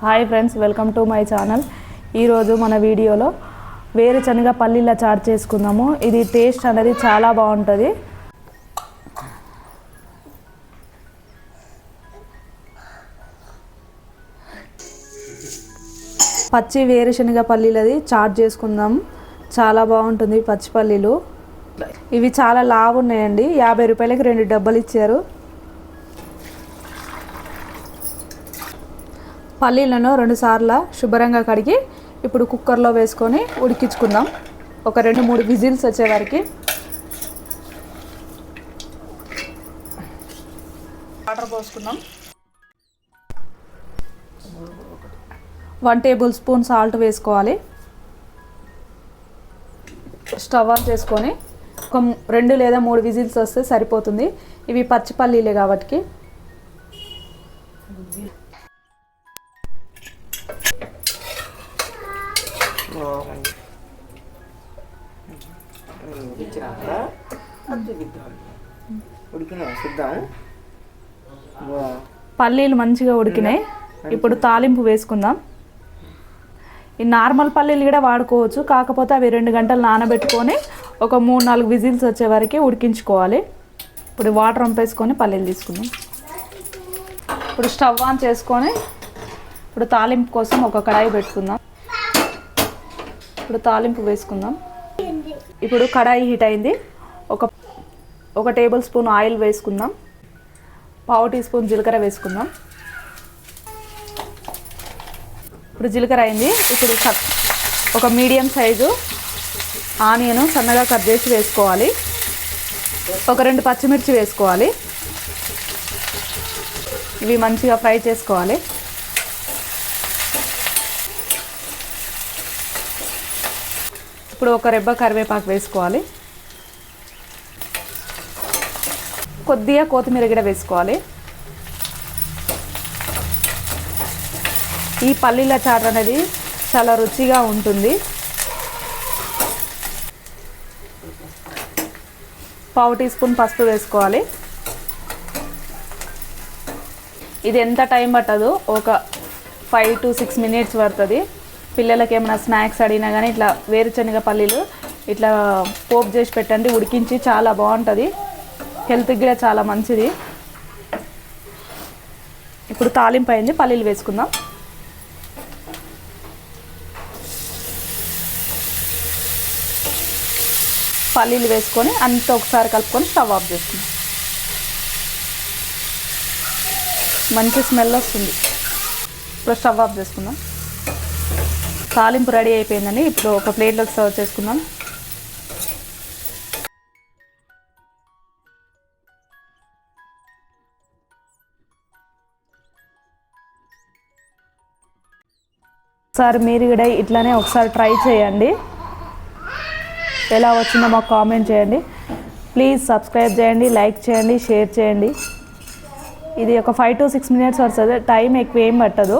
Hi friends welcome to my channel. ఈరోజు మన వీడియోలో వేరుశనగ పల్లీల చాట్ చేసుకుందాము. ఇది టేస్ట్ అనేది చాలా బాగుంటుంది. పచ్చి వేరుశనగ పల్లీలది చాట్ చేసుకుందాం. చాలా బాగుంటుంది పచ్చి పల్లీలు. ఇవి చాలా లావు ఉన్నాయండి యాభై రూపాయలకి రెండు డబ్బలు ఇచ్చారు. పల్లీలను రెండు సార్లు శుభ్రంగా కడిగి ఇప్పుడు కుక్కర్లో వేసుకొని ఉడికించుకుందాం. ఒక రెండు మూడు విజిల్స్ వచ్చే వాటర్ పోసుకుందాం. వన్ టేబుల్ స్పూన్ సాల్ట్ వేసుకోవాలి. స్టవ్ ఆన్ చేసుకొని ఒక రెండు లేదా మూడు విజిల్స్ వస్తే సరిపోతుంది. ఇవి పచ్చి పల్లీలే కాబట్టి. ఇచ్చినాక పల్లీలు మంచిగా ఉడికినాయి. ఇప్పుడు తాలింపు వేసుకుందాం. ఈ నార్మల్ పల్లీలు కూడా వాడుకోవచ్చు. కాకపోతే అవి రెండు గంటలు నానబెట్టుకొని ఒక మూడు నాలుగు విజిల్స్ వచ్చే వరకు ఉడికించుకోవాలి. ఇప్పుడు వాటర్ వంపేసుకొని పల్లీలు తీసుకుందాం. ఇప్పుడు స్టవ్ ఆన్ చేసుకొని ఇప్పుడు తాలింపు కోసం ఒక కడాయి పెట్టుకుందాం. ఇప్పుడు తాలింపు వేసుకుందాం. ఇప్పుడు కడాయి హీట్ అయింది. ఒక ఒక టేబుల్ స్పూన్ ఆయిల్ వేసుకుందాం. పావు టీ స్పూన్ జీలకర్ర వేసుకుందాం. ఇప్పుడు జీలకర్ర అయింది. ఇప్పుడు స- ఒక మీడియం సైజు ఆనియన్ సన్నగా కట్ చేసి వేసుకోవాలి. ఒక రెండు పచ్చిమిర్చి వేసుకోవాలి. ఇవి మంచిగా ఫ్రై చేసుకోవాలి. ఇప్పుడు ఒక రెబ్బ కరివేపాకు వేసుకోవాలి. కొద్దిగా కొత్తిమీర గిడ వేసుకోవాలి. ఈ పల్లీల చాట్ అనేది చాలా రుచిగా ఉంటుంది. పావు టీ స్పూన్ పసుపు వేసుకోవాలి. ఇది ఎంత టైం పట్టదు? ఒక ఫైవ్ టు సిక్స్ మినిట్స్ పడుతుంది. పిల్లలకి ఏమైనా స్నాక్స్ అడిగినా కానీ ఇట్లా వేరుశనగ పల్లీలు ఇట్లా పోపు చేసి పెట్టండి ఉడికించి చాలా బాగుంటుంది. హెల్త్కి కూడా చాలా మంచిది. ఇప్పుడు తాలింపు అయింది పల్లీలు వేసుకుందాం. పల్లీలు వేసుకొని అంతా ఒకసారి కలుపుకొని స్టవ్ ఆఫ్ చేసుకుందాం. మంచి స్మెల్ వస్తుంది. ఇప్పుడు స్టవ్ ఆఫ్ చేసుకుందాం. తాలింపు రెడీ అయిపోయిందండి. ఇప్పుడు ఒక ప్లేట్లోకి సర్వ్ చేసుకుందాం. ఒకసారి మీరు కూడా ఇట్లానే ఒకసారి ట్రై చేయండి. ఎలా వచ్చిందో మాకు కామెంట్ చేయండి. ప్లీజ్ సబ్స్క్రైబ్ చేయండి లైక్ చేయండి షేర్ చేయండి. ఇది ఒక ఫైవ్ టు సిక్స్ మినిట్స్ వస్తుంది టైం ఎక్కువ ఏం పట్టదు.